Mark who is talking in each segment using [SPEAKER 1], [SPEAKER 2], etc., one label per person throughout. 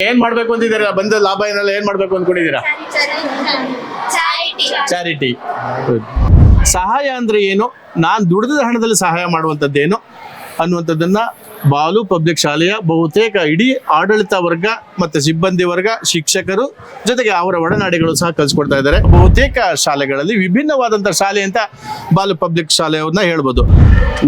[SPEAKER 1] ಏನ್ ಮಾಡ್ಬೇಕು ಅಂತಿದ್ದೀರಾ? ಬಂದ ಲಾಭ ಏನಲ್ಲ ಏನ್ ಮಾಡ್ಬೇಕು ಅನ್ಕೊಂಡಿದ್ದೀರಾ?
[SPEAKER 2] ಚಾರಿಟಿ
[SPEAKER 1] ಚಾರಿಟಿ ಸಹಾಯ ಅಂದ್ರೆ ಏನು? ನಾನ್ ದುಡಿದ ಹಣದಲ್ಲಿ ಸಹಾಯ ಮಾಡುವಂತದ್ದೇನು ಅನ್ನುವಂಥದ್ದನ್ನ ಬಾಲು ಪಬ್ಲಿಕ್ ಶಾಲೆಯ ಬಹುತೇಕ ಇಡೀ ಆಡಳಿತ ವರ್ಗ ಮತ್ತೆ ಸಿಬ್ಬಂದಿ ವರ್ಗ ಶಿಕ್ಷಕರು ಜೊತೆಗೆ ಅವರ ಒಡನಾಡಿಗಳು ಸಹ ಕಲಿಸ್ಕೊಡ್ತಾ ಇದ್ದಾರೆ. ಬಹುತೇಕ ಶಾಲೆಗಳಲ್ಲಿ ವಿಭಿನ್ನವಾದಂಥ ಶಾಲೆ ಅಂತ ಬಾಲು ಪಬ್ಲಿಕ್ ಶಾಲೆಯವ್ರನ್ನ ಹೇಳ್ಬೋದು.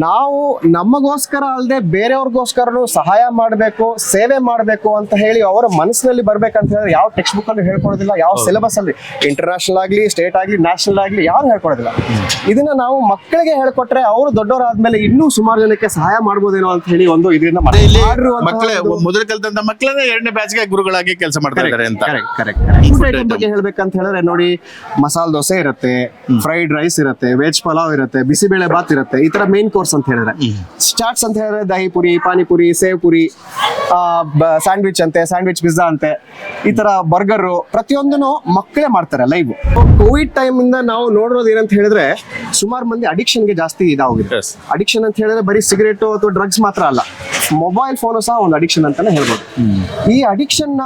[SPEAKER 3] ನಾವು ನಮಗೋಸ್ಕರ ಅಲ್ಲದೆ ಬೇರೆಯವ್ರಿಗೋಸ್ಕರನು ಸಹಾಯ ಮಾಡಬೇಕು ಸೇವೆ ಮಾಡಬೇಕು ಅಂತ ಹೇಳಿ ಅವರ ಮನಸ್ಸಿನಲ್ಲಿ ಬರ್ಬೇಕಂತ ಹೇಳಿದ್ರೆ ಯಾವ ಟೆಕ್ಸ್ಟ್ ಬುಕ್ ಅಲ್ಲಿ ಹೇಳ್ಕೊಡೋದಿಲ್ಲ ಯಾವ ಸಿಲೆಬಸ್ ಅಲ್ಲಿ ಇಂಟರ್ನ್ಯಾಷನಲ್ ಆಗಲಿ ಸ್ಟೇಟ್ ಆಗಲಿ ನ್ಯಾಷನಲ್ ಆಗಲಿ ಯಾರು ಹೇಳ್ಕೊಡೋದಿಲ್ಲ. ಇದನ್ನ ನಾವು ಮಕ್ಕಳಿಗೆ ಹೇಳ್ಕೊಟ್ರೆ ಅವರು ದೊಡ್ಡವರಾದ್ಮೇಲೆ ಇನ್ನೂ ಸುಮಾರು ಜನಕ್ಕೆ ಸಹಾಯ ಮಾಡ್ಬೋದೇನೋ ಅಂತ ಹೇಳಿ ಒಂದು ಇದರಿಂದ
[SPEAKER 1] ಮಕ್ಕಳೇ ಮೊದಲು ಕಲ್ತಂತ ಮಕ್ಕಳೇ ಎರಡನೇ ಬ್ಯಾಚ್ಗೆ ಗುರುಗಳಾಗಿ ಕೆಲಸ ಮಾಡ್ತಾ ಇದ್ದಾರೆ ಅಂತ.
[SPEAKER 3] ಕರೆಕ್ಟ್ ಕರೆಕ್ಟ್ ಬಗ್ಗೆ ಹೇಳ್ಬೇಕಂತ ಹೇಳಿದ್ರೆ ನೋಡಿ ಮಸಾಲೆ ದೋಸೆ ಇರುತ್ತೆ ಫ್ರೈಡ್ ರೈಸ್ ಇರುತ್ತೆ ವೆಜ್ ಪಲಾವ್ ಇರುತ್ತೆ ಬಿಸಿಬೇಳೆ ಬಾತ್ ಇರುತ್ತೆ ಈ ತರ ಮೇನ್ ಕೋರ್ಸ್ ಅಂತ ಹೇಳಿದ್ರೆ. ಸ್ಟಾರ್ಟ್ಸ್ ಅಂತ ಹೇಳಿದ್ರೆ ದಹಿ ಪುರಿ ಪಾನಿಪುರಿ ಸೇವ್ ಪುರಿ ಸ್ಯಾಂಡ್ವಿಚ್ ಅಂತೆ ಸ್ಯಾಂಡ್ವಿಚ್ ಪಿಜ್ಜಾ ಅಂತೆ ಈ ತರ ಬರ್ಗರ್ ಪ್ರತಿಯೊಂದನ್ನು ಮಕ್ಕಳೇ ಮಾಡ್ತಾರೆ ಲೈವ್ ಕೋವಿಡ್ ಟೈಮ್ ಇಂದ ನಾವು ನೋಡೋದು ಏನಂತ ಹೇಳಿದ್ರೆ ಸುಮಾರು ಮಂದಿ ಅಡಿಕ್ಷನ್ಗೆ ಜಾಸ್ತಿ ಇದಾಗಿದೆ. ಅಡಿಕ್ಷನ್ ಅಂತ ಹೇಳಿದ್ರೆ ಬರೀ ಸಿಗರೇಟ್ ಅಥವಾ ಡ್ರಗ್ಸ್ ಮಾತ್ರ ಅಲ್ಲ. ಮೊಬೈಲ್ ಫೋನ್ ಸಹ ಒಂದು ಅಡಿಕ್ಷನ್ ಅಂತಾನೆ ಹೇಳ್ಬೋದು. ಈ ಅಡಿಕ್ಷನ್ನ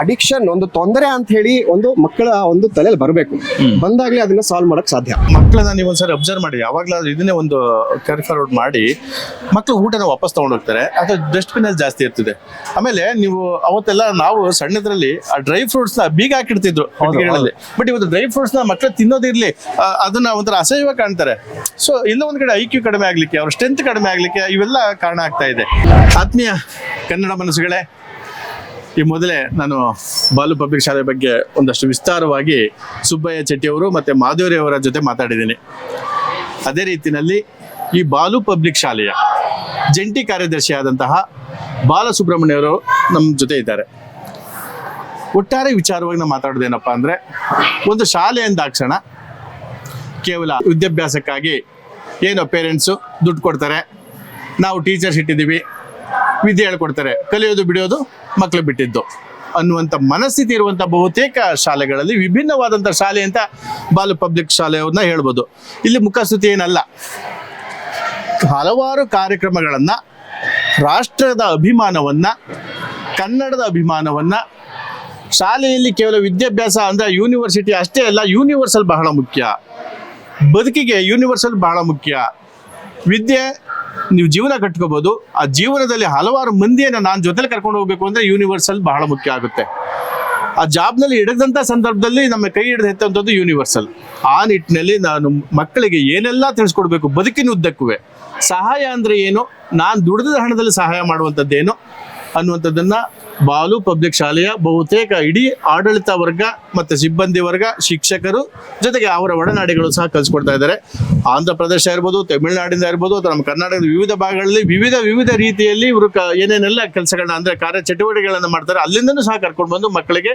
[SPEAKER 3] ಅಡಿಕ್ಷನ್ ಒಂದು ತೊಂದರೆ ಅಂತ ಹೇಳಿ ಒಂದು ಮಕ್ಕಳ ಒಂದು ತಲೆಯಲ್ಲಿ ಬರಬೇಕು. ಬಂದಾಗ್ಲೇ ಅದನ್ನ ಸಾಲ್ವ್ ಮಾಡಕ್ ಸಾಧ್ಯ.
[SPEAKER 1] ಮಕ್ಕಳನ್ನ ನೀವು ಒಂದ್ಸರಿ ಅಬ್ಸರ್ವ್ ಮಾಡಿ ಯಾವಾಗ್ಲಾದ್ರೂ ಇದನ್ನೇ ಒಂದು ಕ್ಯಾರಿ ಫಾರ್ವರ್ಡ್ ಮಾಡಿ ಮಕ್ಕಳು ಊಟನ ವಾಪಸ್ ತಗೊಂಡು ಹೋಗ್ತಾರೆ ಅಥವಾ ಡಸ್ಟ್ಬಿನ್ ಅಲ್ಲಿ ಜಾಸ್ತಿ ಇರ್ತದೆ. ಆಮೇಲೆ ನೀವು ಅವತ್ತೆಲ್ಲ ನಾವು ಸಣ್ಣದ್ರಲ್ಲಿ ಆ ಡ್ರೈ ಫ್ರೂಟ್ಸ್ನ ಬೀಗ ಹಾಕಿಡ್ತಿದ್ರು ಬಟ್ ಇವತ್ತು ಡ್ರೈ ಫ್ರೂಟ್ಸ್ನ ಮಕ್ಕಳು ತಿನ್ನೋದಿರ್ಲಿ ಅದನ್ನ ಒಂಥರ ಅಸಹ್ಯವಾಗಿ ಕಾಣ್ತಾರೆ. ಸೊ ಇಲ್ಲ ಒಂದ್ ಕಡೆ ಐ ಕ್ಯೂ ಕಡಿಮೆ ಆಗ್ಲಿಕ್ಕೆ ಅವ್ರ ಸ್ಟ್ರೆಂತ್ ಕಡಿಮೆ ಆಗ್ಲಿಕ್ಕೆ ಇವೆಲ್ಲ ಕಾರಣ ಆಗ್ತಾ ಇದೆ ಆತ್ಮೀಯ ಕನ್ನಡ ಮನಸ್ಸುಗಳೇ, ಈ ಮೊದಲೇ ನಾನು ಬಾಲು ಪಬ್ಲಿಕ್ ಶಾಲೆ ಬಗ್ಗೆ ಒಂದಷ್ಟು ವಿಸ್ತಾರವಾಗಿ ಸುಬ್ಬಯ್ಯ ಚೆಟ್ಟಿಯವರು ಮತ್ತು ಮಾಧುರಿ ಅವರ ಜೊತೆ ಮಾತಾಡಿದ್ದೀನಿ. ಅದೇ ರೀತಿಯಲ್ಲಿ ಈ ಬಾಲು ಪಬ್ಲಿಕ್ ಶಾಲೆಯ ಜಂಟಿ ಕಾರ್ಯದರ್ಶಿಯಾದಂತಹ ಬಾಲಸುಬ್ರಹ್ಮಣ್ಯವರು ನಮ್ಮ ಜೊತೆ ಇದ್ದಾರೆ. ಒಟ್ಟಾರೆ ವಿಚಾರವಾಗಿ ನಾವು ಮಾತಾಡೋದೇನಪ್ಪ ಅಂದರೆ, ಒಂದು ಶಾಲೆ ಅಂದಾಕ್ಷಣ ಕೇವಲ ವಿದ್ಯಾಭ್ಯಾಸಕ್ಕಾಗಿ ಏನೋ ಪೇರೆಂಟ್ಸು ದುಡ್ಡು ಕೊಡ್ತಾರೆ. ನಾವು ಟೀಚರ್ಸ್ ಇಟ್ಟಿದ್ದೀವಿ. ವಿದ್ಯೆ ಹೇಳ್ಕೊಡ್ತಾರೆ. ಕಲಿಯೋದು ಬಿಡಿಯೋದು ಮಕ್ಕಳು ಬಿಟ್ಟಿದ್ದು. ಅನ್ನುವಂಥ ಮನಸ್ಥಿತಿ ಇರುವಂಥ ಬಹುತೇಕ ಶಾಲೆಗಳಲ್ಲಿ ವಿಭಿನ್ನವಾದಂಥ ಶಾಲೆ ಅಂತ ಬಾಲು ಪಬ್ಲಿಕ್ ಶಾಲೆಯವ್ರನ್ನ ಹೇಳ್ಬೋದು. ಇಲ್ಲಿ ಮುಖಸ್ತುತಿ ಏನಲ್ಲ. ಹಲವಾರು ಕಾರ್ಯಕ್ರಮಗಳನ್ನು, ರಾಷ್ಟ್ರದ ಅಭಿಮಾನವನ್ನು, ಕನ್ನಡದ ಅಭಿಮಾನವನ್ನು, ಶಾಲೆಯಲ್ಲಿ ಕೇವಲ ವಿದ್ಯಾಭ್ಯಾಸ ಅಂದರೆ ಯೂನಿವರ್ಸಿಟಿ ಅಷ್ಟೇ ಅಲ್ಲ ಯೂನಿವರ್ಸಲ್ ಬಹಳ ಮುಖ್ಯ. ಬದುಕಿಗೆ ಯೂನಿವರ್ಸಲ್ ಬಹಳ ಮುಖ್ಯ. ವಿದ್ಯೆ ನೀವು ಜೀವನ ಕಟ್ಕೋಬಹುದು ಆ ಜೀವನದಲ್ಲಿ ಹಲವಾರು ಮಂದಿಯನ್ನು ನಾನು ಜೊತೆಲಿ ಕರ್ಕೊಂಡು ಹೋಗ್ಬೇಕು ಅಂದ್ರೆ ಯೂನಿವರ್ಸಲ್ ಬಹಳ ಮುಖ್ಯ ಆಗುತ್ತೆ. ಆ ಜಾಬ್ನಲ್ಲಿ ಹಿಡಿದಂಥ ಸಂದರ್ಭದಲ್ಲಿ ನಮ್ಮ ಕೈ ಹಿಡಿದಂಥದ್ದು ಯೂನಿವರ್ಸಲ್ ಆ ನಿಟ್ಟಿನಲ್ಲಿ ನಾನು ಮಕ್ಕಳಿಗೆ ಏನೆಲ್ಲ ತಿಳಿಸ್ಕೊಡ್ಬೇಕು, ಬದುಕಿನ ಉದ್ದಕ್ಕೂ ಸಹಾಯ ಅಂದ್ರೆ ಏನು? ನಾನು ದುಡಿದ ಹಣದಲ್ಲಿ ಸಹಾಯ ಮಾಡುವಂಥದ್ದೇನು? ಅನ್ನುವಂಥದ್ದನ್ನ ಬಾಲು ಪಬ್ಲಿಕ್ ಶಾಲೆಯ ಬಹುತೇಕ ಇಡೀ ಆಡಳಿತ ವರ್ಗ ಮತ್ತೆ ಸಿಬ್ಬಂದಿ ವರ್ಗ, ಶಿಕ್ಷಕರು ಜೊತೆಗೆ ಅವರ ಒಡನಾಡಿಗಳು ಸಹ ಕಲಿಸ್ಕೊಡ್ತಾ ಇದ್ದಾರೆ. ಆಂಧ್ರ ಪ್ರದೇಶ ಇರ್ಬೋದು, ತಮಿಳುನಾಡಿಂದ ಇರ್ಬೋದು, ಅಥವಾ ನಮ್ಮ ಕರ್ನಾಟಕದ ವಿವಿಧ ಭಾಗಗಳಲ್ಲಿ ವಿವಿಧ ವಿವಿಧ ರೀತಿಯಲ್ಲಿ ಇವರು ಕ ಏನೇನೆಲ್ಲ ಕೆಲಸಗಳನ್ನ ಅಂದ್ರೆ ಕಾರ್ಯ ಚಟುವಟಿಕೆಗಳನ್ನ ಮಾಡ್ತಾರೆ. ಅಲ್ಲಿಂದನೂ ಸಹ ಕರ್ಕೊಂಡು ಬಂದು ಮಕ್ಕಳಿಗೆ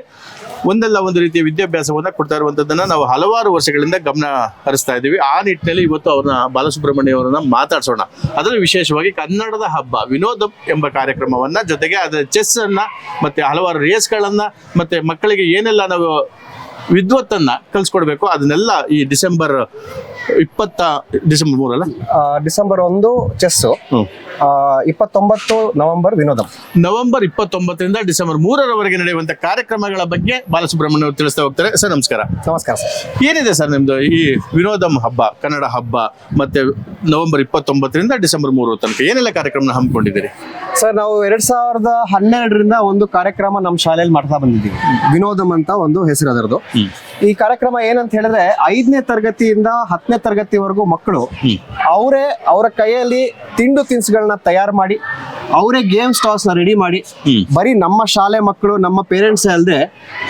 [SPEAKER 1] ಒಂದಲ್ಲ ಒಂದು ರೀತಿಯ ವಿದ್ಯಾಭ್ಯಾಸವನ್ನು ಕೊಡ್ತಾ ಇರುವಂಥದ್ದನ್ನು ನಾವು ಹಲವಾರು ವರ್ಷಗಳಿಂದ ಗಮನ ಹರಿಸ್ತಾ ಇದ್ದೀವಿ. ಆ ನಿಟ್ಟಿನಲ್ಲಿ ಇವತ್ತು ಅವ್ರನ್ನ ಬಾಲಸುಬ್ರಹ್ಮಣ್ಯ ಅವರನ್ನ ಮಾತಾಡ್ಸೋಣ. ಅದರಲ್ಲಿ ವಿಶೇಷವಾಗಿ ಕನ್ನಡದ ಹಬ್ಬ, ವಿನೋದ ಎಂಬ ಕಾರ್ಯಕ್ರಮವನ್ನ ಜೊತೆಗೆ ಅದು ಚೆಸ್ ಅನ್ನ ಮತ್ತೆ ಹಲವಾರು ರೇಸ್ಗಳನ್ನ ಮತ್ತೆ ಮಕ್ಕಳಿಗೆ ಏನೆಲ್ಲ ನಾವು ವಿದ್ವತ್ತನ್ನ ಕಲ್ಸ್ಕೊಡ್ಬೇಕು ಅದನ್ನೆಲ್ಲ ಈ ಡಿಸೆಂಬರ್ ಇಪ್ಪತ್ತ ಡಿಸೆಂಬರ್ ಮೂರಲ್ಲ?
[SPEAKER 3] ಡಿಸೆಂಬರ್ ಒಂದು ಚೆಸ್. ಇಪ್ಪತ್ತೊಂಬತ್ತು ನವೆಂಬರ್ ವಿನೋದಂ.
[SPEAKER 1] ನವೆಂಬರ್ ಇಪ್ಪತ್ತೊಂಬತ್ತರಿಂದ ಡಿಸೆಂಬರ್ ಮೂರರವರೆಗೆ ನಡೆಯುವಂತ ಕಾರ್ಯಕ್ರಮಗಳ ಬಗ್ಗೆ ಬಾಲಸುಬ್ರಹ್ಮಣ್ಯ ಅವರು ತಿಳಿಸ್ತಾ ಹೋಗ್ತಾರೆ. ಸರ್ ನಮಸ್ಕಾರ.
[SPEAKER 3] ನಮಸ್ಕಾರ ಸರ್.
[SPEAKER 1] ಏನಿದೆ ಸರ್ ನಿಮ್ದು ಈ ವಿನೋದಂ ಹಬ್ಬ ಕನ್ನಡ ಹಬ್ಬ ಮತ್ತೆ ನವೆಂಬರ್ ಇಪ್ಪತ್ತೊಂಬತ್ತರಿಂದ ಡಿಸೆಂಬರ್ ಮೂರು ತನಕ? ಏನೆಲ್ಲ ಕಾರ್ಯಕ್ರಮ ಹಮ್ಮಿಕೊಂಡಿದ್ದೀರಿ?
[SPEAKER 3] ಸರ್ ನಾವು ಎರಡ್ ಸಾವಿರದ ಹನ್ನೆರಡರಿಂದ ಒಂದು ಕಾರ್ಯಕ್ರಮ ನಮ್ಮ ಶಾಲೆಯಲ್ಲಿ ಮಾಡ್ತಾ ಬಂದಿದ್ದೀವಿ. ವಿನೋದಂ ಅಂತ ಒಂದು ಹೆಸರು ಅದರದು ಈ ಕಾರ್ಯಕ್ರಮ ಏನಂತ ಹೇಳಿದ್ರೆ ಐದನೇ ತರಗತಿಯಿಂದ ಹತ್ತನೇ ತರಗತಿವರೆಗೂ ಮಕ್ಕಳು ಅವರೇ ಅವರ ಕೈಯಲ್ಲಿ ತಿಂಡು ತಿನಿಸುಗಳನ್ನ ತಯಾರು ಮಾಡಿ ಅವರೇ ಗೇಮ್ ಸ್ಟಾಲ್ಸ್ನ ರೆಡಿ ಮಾಡಿ ಬರೀ ನಮ್ಮ ಶಾಲೆ ಮಕ್ಕಳು ನಮ್ಮ ಪೇರೆಂಟ್ಸ್ ಅಲ್ಲದೆ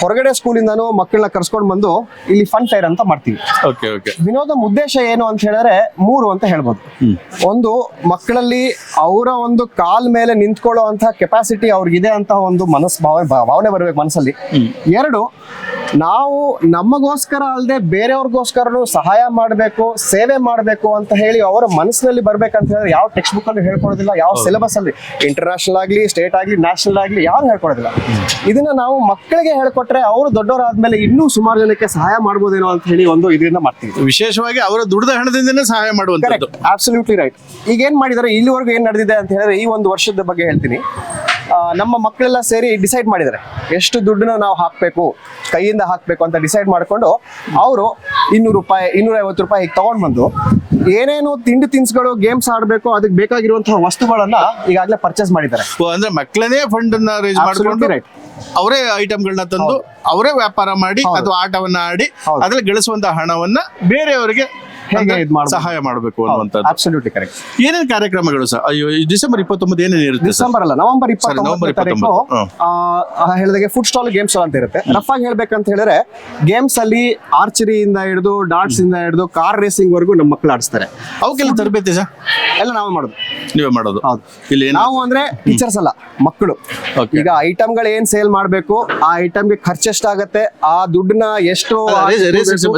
[SPEAKER 3] ಹೊರಗಡೆ ಸ್ಕೂಲಿಂದನೂ ಮಕ್ಕಳನ್ನ ಕರ್ಸ್ಕೊಂಡು ಬಂದು ಇಲ್ಲಿ ಫನ್ ಫೈರ್ ಅಂತ ಮಾಡ್ತೀವಿ.
[SPEAKER 1] ಓಕೆ ಓಕೆ
[SPEAKER 3] ವಿನೋದ ಉದ್ದೇಶ ಏನು ಅಂತ ಹೇಳಿದ್ರೆ ಮೂರು ಅಂತ ಹೇಳ್ಬೋದು. ಒಂದು ಮಕ್ಕಳಲ್ಲಿ ಅವರ ಒಂದು ಕಾಲ್ ಮೇಲೆ ನಿಂತ್ಕೊಳ್ಳೋ ಅಂತ ಕೆಪಾಸಿಟಿ ಅವ್ರಿಗಿದೆ ಅಂತ ಒಂದು ಮನಸ್ ಭಾವನೆ ಭಾವನೆ ಬರ್ಬೇಕು ಮನಸ್ಸಲ್ಲಿ. ಎರಡು ನಾವು ನಮಗೋಸ್ಕರ ಅಲ್ಲದೆ ಬೇರೆಯವ್ರಿಗೋಸ್ಕರನು ಸಹಾಯ ಮಾಡಬೇಕು ಸೇವೆ ಮಾಡಬೇಕು ಅಂತ ಹೇಳಿ ಅವರ ಮನಸ್ಸಿನಲ್ಲಿ ಬರ್ಬೇಕಂತ ಹೇಳಿದ್ರೆ ಯಾವ ಟೆಕ್ಸ್ಟ್ ಬುಕ್ ಅಲ್ಲಿ ಹೇಳ್ಕೊಡೋದಿಲ್ಲ ಯಾವ ಸಿಲೆಬಸ್ ಅಲ್ಲಿ ಇಂಟರ್ನ್ಯಾಷನಲ್ ಆಗಲಿ ಸ್ಟೇಟ್ ಆಗಲಿ ನ್ಯಾಷನಲ್ ಆಗಲಿ ಯಾರು ಹೇಳ್ಕೊಡೋದಿಲ್ಲ. ಇದನ್ನ ನಾವು ಮಕ್ಕಳಿಗೆ ಹೇಳ್ಕೊಟ್ರೆ ಅವರು ದೊಡ್ಡವರಾದ್ಮೇಲೆ ಇನ್ನೂ ಸುಮಾರು ಜನಕ್ಕೆ ಸಹಾಯ ಮಾಡ್ಬೋದೇನೋ ಅಂತ ಹೇಳಿ ಒಂದು ಇದರಿಂದ ಮಾಡ್ತೀವಿ.
[SPEAKER 1] ವಿಶೇಷವಾಗಿ ಅವರ ದುಡಿದ ಹಣದಿಂದನೇ ಸಹಾಯ ಮಾಡುವಂತದ್ದು
[SPEAKER 3] ಆಬ್ಸಲ್ಯೂಟ್ಲಿ ಅಬ್ಸಲ್ಯೂಟ್ಲಿ ರೈಟ್ ಈಗ ಏನ್ ಮಾಡಿದಾರೆ? ಇಲ್ಲಿವರೆಗೂ ಏನ್ ನಡೆದಿದೆ ಅಂತ ಹೇಳಿದ್ರೆ ಈ ಒಂದು ವರ್ಷದ ಬಗ್ಗೆ ಹೇಳ್ತೀನಿ. ನಮ್ಮ ಮಕ್ಕಳೆಲ್ಲ ಸೇರಿ ಡಿಸೈಡ್ ಮಾಡಿದ್ದಾರೆ ಎಷ್ಟು ದುಡ್ಡನ್ನ ನಾವು ಹಾಕಬೇಕು ಕೈಯಿಂದ ಹಾಕಬೇಕು ಅಂತ ಡಿಸೈಡ್ ಮಾಡಿಕೊಂಡು ಅವರು ಇನ್ನೂರು ರೂಪಾಯಿ ಇನ್ನೂರ ಐವತ್ತು ರೂಪಾಯಿ ಹೀಗೆ ತಗೊಂಡ್ ಬಂದು ಏನೇನು ತಿಂಡಿ ತಿನಿಸುಗಳು ಗೇಮ್ಸ್ ಆಡಬೇಕು ಅದಕ್ಕೆ ಬೇಕಾಗಿರುವಂತಹ ವಸ್ತುಗಳನ್ನ ಈಗಾಗಲೇ ಪರ್ಚೇಸ್ ಮಾಡಿದ್ದಾರೆ
[SPEAKER 1] ಅಂದ್ರೆ ಮಕ್ಕಳನ್ನೇ ಫಂಡ್ ಅನ್ನ ರೇಸ್ ಮಾಡಿಕೊಂಡು. ಅವರೇ ಐಟಮ್ಗಳನ್ನ ತಂದು ಅವರೇ ವ್ಯಾಪಾರ ಮಾಡಿ. ಅಥವಾ ಆಟವನ್ನ ಆಡಿ. ಅದ್ರಲ್ಲಿ ಗಳಿಸುವಂತ ಹಣವನ್ನ ಬೇರೆಯವರಿಗೆ
[SPEAKER 3] ಹೇಗೆ ಇದು ಮಾಡ್ಬೋದು?
[SPEAKER 1] ಸಹಾಯ ಮಾಡಬೇಕು ಅನ್ನುವಂಥದ್ದು.
[SPEAKER 3] ಅಬ್ಸಲ್ಯೂಟ್ಲಿ ಕರೆಕ್ಟ್
[SPEAKER 1] ಏನೇನು ಕಾರ್ಯಕ್ರಮಗಳು ಸರ್? ಅಯ್ಯೋ ಈ ಡಿಸೆಂಬರ್ ಇಪ್ಪತ್ತೊಂಬತ್ತು ಏನೇನು ಇರುತ್ತೆ ಸರ್?
[SPEAKER 3] ಡಿಸೆಂಬರ್ ಅಲ್ಲ ನವೆಂಬರ್
[SPEAKER 1] ನವೆಂಬರ್
[SPEAKER 3] ಇಪ್ಪತ್ತೊಂಬತ್ತನೇ ತಾರೀಕು
[SPEAKER 1] ಇಪ್ಪತ್ತೊಂಬತ್ತು,
[SPEAKER 3] ಆ, ಹೇಳಿದಾಗೆ ಫುಡ್ ಸ್ಟಾಲ್ ಗೇಮ್ಸ್ ಅಂತ ಇರುತ್ತೆ. ರಫ್ ಆಗಿ ಹೇಳ್ಬೇಕಂತ ಹೇಳಿದ್ರೆ ಗೇಮ್ಸ್ ಅಲ್ಲಿ ಆರ್ಚರಿ ಇಂದ ಹಿಡಿದು ಡಾಟ್ಸ್ ಇಂದ ಹಿಡಿದು ಕಾರ್ ರೇಸಿಂಗ್ ವರೆಗೂ ನಮ್ಮ ಮಕ್ಕಳು ಆಡಿಸ್ತಾರೆ.
[SPEAKER 1] ಅವಕ್ಕೆಲ್ಲ ತರಬೇತಿ ಸರ್?
[SPEAKER 3] ಎಲ್ಲ ನಾವು ಮಾಡೋದು.
[SPEAKER 1] ನೀವೇ ಮಾಡೋದು. ಇಲ್ಲಿ
[SPEAKER 3] ನಾವು ಅಂದ್ರೆ ಟೀಚರ್ಸ್ ಅಲ್ಲ ಮಕ್ಕಳು. ಈಗ ಐಟಮ್ಗಳು ಏನ್ ಸೇಲ್ ಮಾಡ್ಬೇಕು ಆ ಐಟಮ್ಗೆ ಖರ್ಚು ಎಷ್ಟಾಗತ್ತೆ ಆ ದುಡ್ಡನ್ನ ಎಷ್ಟು